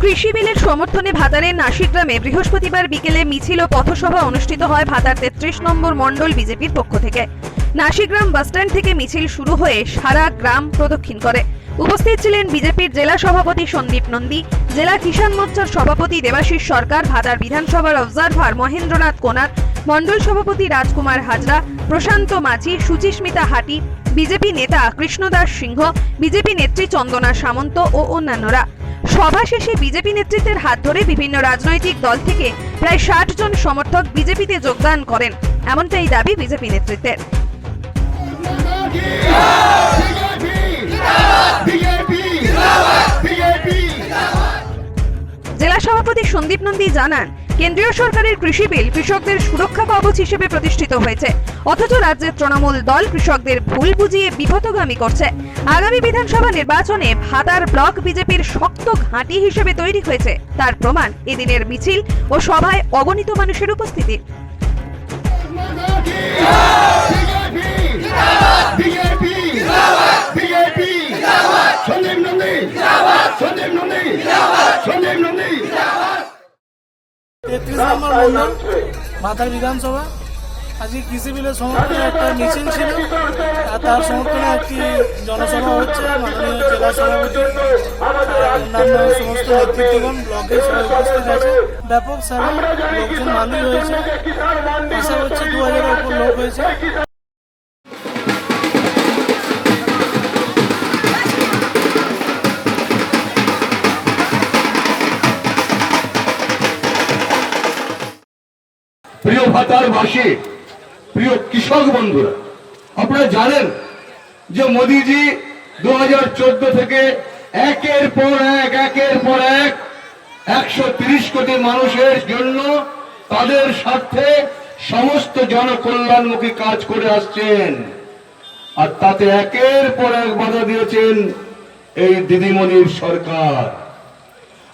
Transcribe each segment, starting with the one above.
কৃষি বিলের সমর্থনে ভাতারের নাসিক গ্রামে বৃহস্পতিবার বিকেলে মিছিল ও পথসভা অনুষ্ঠিত হয় ভাতার তেত্রিশ নম্বর মণ্ডল বিজেপির পক্ষ থেকে। নাসিগ্রাম বাসস্ট্যান্ড থেকে মিছিল শুরু হয়ে সারা গ্রাম প্রদক্ষিণ করে। উপস্থিত ছিলেন বিজেপির জেলা সভাপতি সন্দীপ নন্দী, জেলা কিষাণ মোর্চার সভাপতি দেবাশিস সরকার ভাতার বিধানসভার অবজারভার মহেন্দ্রনাথ কোনার, মণ্ডল সভাপতি রাজকুমার হাজরা, প্রশান্ত মাঝি, সুচিস্মিতা হাটি, বিজেপি নেতা কৃষ্ণদাস সিংহ, বিজেপি নেত্রী চন্দনা সামন্ত ও অন্যান্যরা। সভা শেষে বিজেপি নেতৃত্বের হাত ধরে বিভিন্ন রাজনৈতিক দল থেকে প্রায় ষাট জন সমর্থক বিজেপিতে যোগদান করেন, এমনটাই দাবি বিজেপি নেতৃত্বের। নন্দী জানান কেন্দ্রীয় সরকারের কৃষি বিল কৃষকদের সুরক্ষা কবচ হিসেবে প্রতিষ্ঠিত হয়েছে অথচ রাজ্যের তৃণমূল দল কৃষকদের ভুল বুঝিয়ে বিপথগামী করছে আগামী বিধানসভা নির্বাচনে ভাতার ব্লক বিজেপির শক্ত ঘাঁটি হিসেবে তৈরি হয়েছে তার প্রমাণ এদিনের মিছিল ও সভায় অগণিত মানুষের উপস্থিতি সন্দীপ নন্দী সন্দীপ নন্দী সন্দীপ নন্দী তেত্রিশ নম্বর মন্ডল মাথার বিধানসভা। আজকে কৃষি বিলের সমর্থনে একটা মিছিল ছিল আর তার সমর্থনে একটি জনসভা হচ্ছে মাননীয় জেলা সভাপতি অন্যান্য সমস্ত নেতৃত্বগণ ব্লকে সবাই উপস্থিত আছে ব্যাপক সারা লোকজন ভালোই হয়েছে। আশা হচ্ছে দু হাজারের উপর লোক হয়েছে। প্রিয় ভাতারবাসী প্রিয় কৃষক বন্ধুরা, আপনারা জানেন যে মোদিজি দু থেকে একের পর এক, একের পর এক একশো কোটি মানুষের জন্য তাদের স্বার্থে সমস্ত জনকল্যাণমুখী কাজ করে আসছেন। আর তাতে একের পর এক বাধা দিয়েছেন এই দিদিমণির সরকার।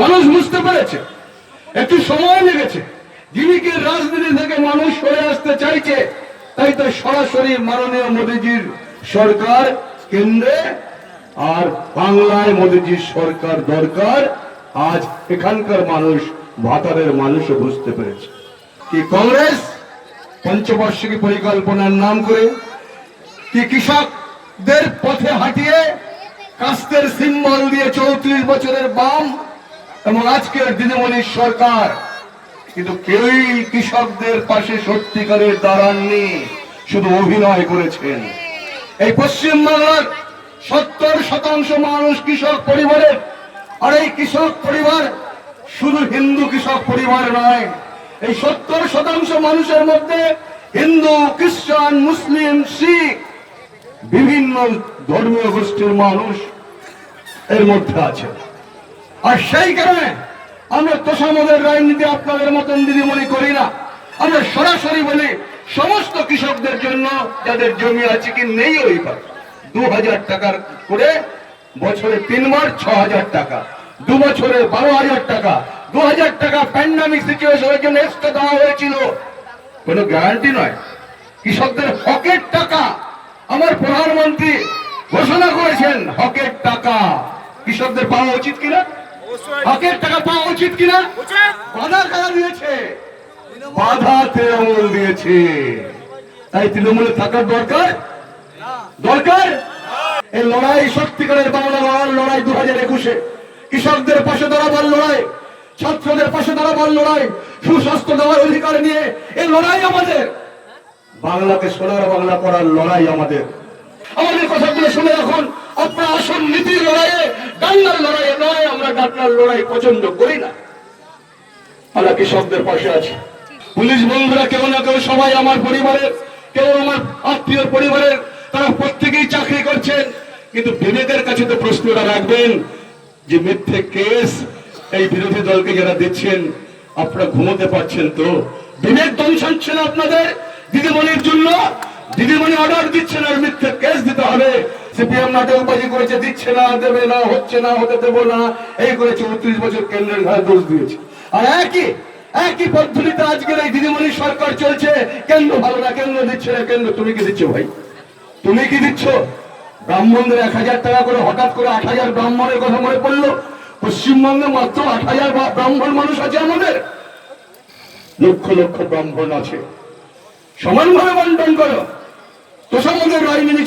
মানুষ বুঝতে পেরেছে, একটু সময় লেগেছে। জিমিকের রাজনীতি থেকে মানুষ সরে আসতে চাইছে, তাই তো সরাসরি মাননীয় মোদীজির সরকার কেন্দ্রে আর বাংলায় মোদীজির সরকার দরকার, আজ এখানকার মানুষ, ভাতারের মানুষও বুঝতে পেরেছে। কি কংগ্রেস, পঞ্চবার্ষিকী পরিকল্পনার নাম করে, কি কৃষকদের পথে হাঁটিয়ে কাস্তের সিম্বল দিয়ে চৌত্রিশ বছরের বাম এবং আজকের দিদিমণির সরকার কিন্তু কেউই কৃষকদের পাশে সত্যিকারের দাঁড়াননি, শুধু অভিনয় করেছেন। এই পশ্চিম বাংলার সত্তর শতাংশ মানুষ কৃষক পরিবারের আর এই কৃষক পরিবার শুধু হিন্দু কৃষক পরিবার নয়, এই সত্তর শতাংশ মানুষের মধ্যে হিন্দু, খ্রিস্টান, মুসলিম, শিখ, বিভিন্ন ধর্মীয় গোষ্ঠীর মানুষ এর মধ্যে আছে। আর সেই কারণে আমরা তোষামদের রাজনীতি আপনাদের মতন দিদি মনে করি না। আমরা সরাসরি বলি, সমস্ত কৃষকদের জন্য যাদের জমি আছে কি নেই ওই পাবে দু হাজার টাকার করে বছরে তিনবার ছ হাজার টাকা, দু বছরে বারো হাজার টাকা, দু হাজার টাকা প্যান্ডামিক সিচুয়েশনের জন্য এক্সট্রা দেওয়া হয়েছিল। কোনো গ্যারান্টি নয়। কৃষকদের হকের টাকা আমার প্রধানমন্ত্রী ঘোষণা করেছেন, হকের টাকা। কৃষকদের পাওয়া উচিত কিনা? হকের টাকা পাওয়া উচিত কিনা? বাধা কারা দিয়েছে? বাধা তৃণমূল দিয়েছে। তাই তৃণমূলে থাকার দরকার? দরকার? এই লড়াই সত্যিকারের বাংলা লড়ার লড়াই দু হাজার একুশে। কৃষকদের পাশে দাঁড়াবার লড়াই ছাত্রদের পাশে দাঁড়াবার লড়াই সুস্বাস্থ্য দেওয়ার অধিকার নিয়ে এই লড়াই আমাদের। বাংলাকে সোনার বাংলা করার লড়াই আমাদের। আমাদের কথাগুলো শুনে এখন আপনার আসল নীতির লড়াইয়ে ডান্নার লড়াইয়ে ডান্নার লড়াই পছন্দ করি না। আমরা কৃষকদের পাশে আছি। পুলিশ বন্ধুরা, কেউ না কেউ সবাই আমার পরিবারের, কেউ আমার আত্মীয় পরিবারের, তারা প্রত্যেকেই চাকরি করছেন। কিন্তু বিবেকের কাছে তো প্রশ্নটা রাখবেন যে মিথ্যে কেস এই বিরোধী দলকে যারা দিচ্ছেন, আপনারা ঘুমোতে পারছেন তো? বিবেক দংশাচ্ছে না আপনাদের? দিদিমণির জন্য দিদিমণি অর্ডার দিচ্ছেন আর মিথ্যে কেস দিতে হবে। সিপিএম করেছে, দিচ্ছে না, দেবে না, হচ্ছে না, হতে দেবো না। এই করেছে উনত্রিশ বছর কেন্দ্রের দোষ দিয়েছে। আর একই একই পদ্ধতিতে আজকের এই দিদিমণি সরকার চলছে। কেন্দ্র ভালো না, কেন্দ্র দিচ্ছে না, কেন্দ্র তুমি কি দিচ্ছ ভাই? তুমি কি দিচ্ছ? ব্রাহ্মণদের এক হাজার টাকা করে, হঠাৎ করে আট হাজার ব্রাহ্মণের কথা মনে পড়ল? পশ্চিমবঙ্গে মাত্র আট হাজার ব্রাহ্মণ মানুষ আছে আমাদের। লক্ষ লক্ষ ব্রাহ্মণ আছে। সমানভাবে বন্টন করো।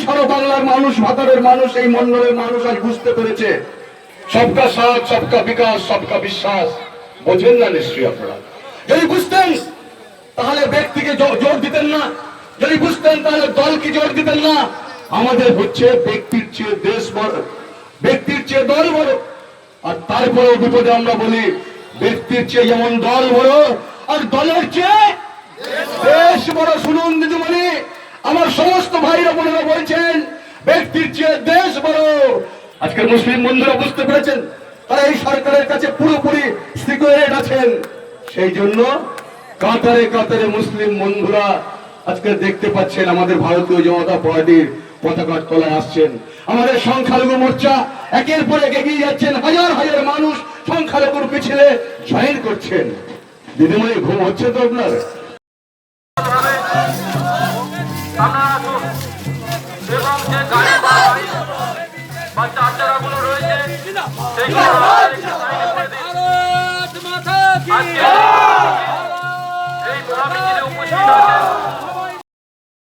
ছাড়ো বাংলার মানুষ, ভাতারের মানুষ, এই মন্ডলের মানুষ আজ বুঝতে পেরেছে। সবকা সাথ, সবকা বিকাশ, সবকা বিশ্বাস। বোঝেন না নিশ্চয়ই আপনারা। যদি বুঝতেন, তাহলে ব্যক্তিকে জোর দিতেন না। যদি বুঝতেন, তাহলে দলকে জোর দিতেন না। আমাদের হচ্ছে ব্যক্তির চেয়ে দেশ বড়, ব্যক্তির চেয়ে দল বড়। আর তারপরে বিপদে আমরা বলি, ব্যক্তির চেয়ে যেমন দল বড়, আর দলের চেয়ে দেশ বড়। শুনুন দিদিমণি আমার সমস্ত ভাইরা বোনেরা বলছেন, ব্যক্তির চেয়ে দেশ বড় আজকের মুসলিম বন্ধুরা বুঝতে পেরেছেন, তারা এই সরকারের কাছে পুরোপুরি সিকিউরেট আছেন। সেই জন্য কাতারে কাতারে মুসলিম বন্ধুরা আজকে দেখতে পাচ্ছেন, আমাদের ভারতীয় জনতা পার্টির পতাকার তলায় আসছেন। আমাদের সংখ্যালঘু মোর্চা একের পর এক এগিয়ে যাচ্ছেন। হাজার হাজার মানুষ সংখ্যালঘুর পিছনে জয়েন করছেন। দিদিমণি, ঘুম হচ্ছে তো আপনারা?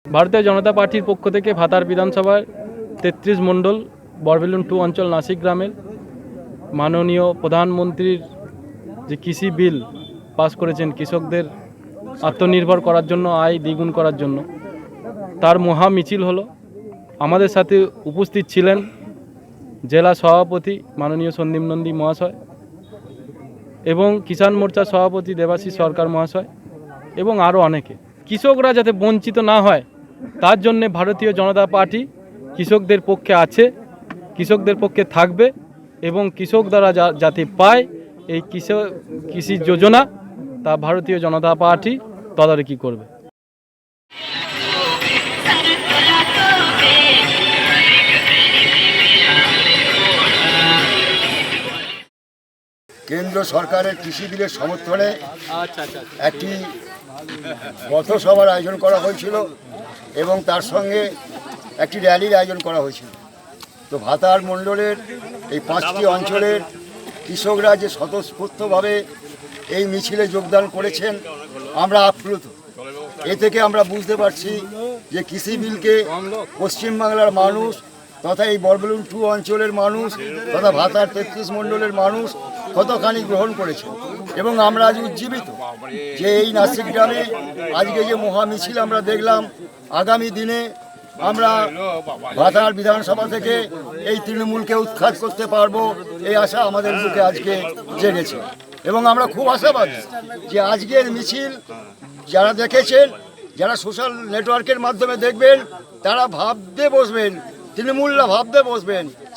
ভারতীয় জনতা পার্টির পক্ষ থেকে ভাতার বিধানসভার তেত্রিশ মণ্ডল, বরবেলুন টু অঞ্চল নাসিক গ্রামের মাননীয় প্রধানমন্ত্রীর যে কৃষি বিল পাস করেছেন কৃষকদের আত্মনির্ভর করার জন্য, আয় দ্বিগুণ করার জন্য, তার মহা মিছিল হলো। আমাদের সাথে উপস্থিত ছিলেন জেলা সভাপতি মাননীয় সন্দীপ নন্দী মহাশয় এবং কিষাণ মোর্চার সভাপতি দেবাশিস সরকার মহাশয় এবং আরও অনেকে। কৃষকরা যাতে বঞ্চিত না হয়, তার জন্যে ভারতীয় জনতা পার্টি কৃষকদের পক্ষে আছে, কৃষকদের পক্ষে থাকবে এবং কৃষক দ্বারা যাতে পায় এই কৃষক কৃষি যোজনা, তা ভারতীয় জনতা পার্টি তদারকি করবে। কেন্দ্র সরকারের কৃষি বিলের সমর্থনে একটি পথসভার আয়োজন করা হয়েছিল এবং তার সঙ্গে একটি র্যালির আয়োজন করা হয়েছিল। তো ভাতার মণ্ডলের এই পাঁচটি অঞ্চলের কৃষকরা যে স্বতঃস্ফূর্তভাবে এই মিছিলে যোগদান করেছেন আমরা আপ্লুত। এ থেকে আমরা বুঝতে পারছি যে কৃষি বিলকে পশ্চিমবাংলার মানুষ তথা এই বরবেলুন টু অঞ্চলের মানুষ তথা ভাতার তেত্রিশ মণ্ডলের মানুষ কতখানি গ্রহণ করেছে এবং আমরা আজ উজ্জীবিত যে এই নাসিক গ্রামে আজকে যে মহা মিছিল আমরা দেখলাম, আগামী দিনে আমরা ভাতার বিধানসভা থেকে এই তৃণমূলকে উৎখাত করতে পারব, এই আশা আমাদের বুকে আজকে জেগেছে। এবং আমরা খুব আশাবাদী যে আজকের মিছিল যারা দেখেছেন, যারা সোশ্যাল নেটওয়ার্কের মাধ্যমে দেখবেন, তারা ভাবতে বসবেন, তৃণমূলরা ভাবতে বসবেন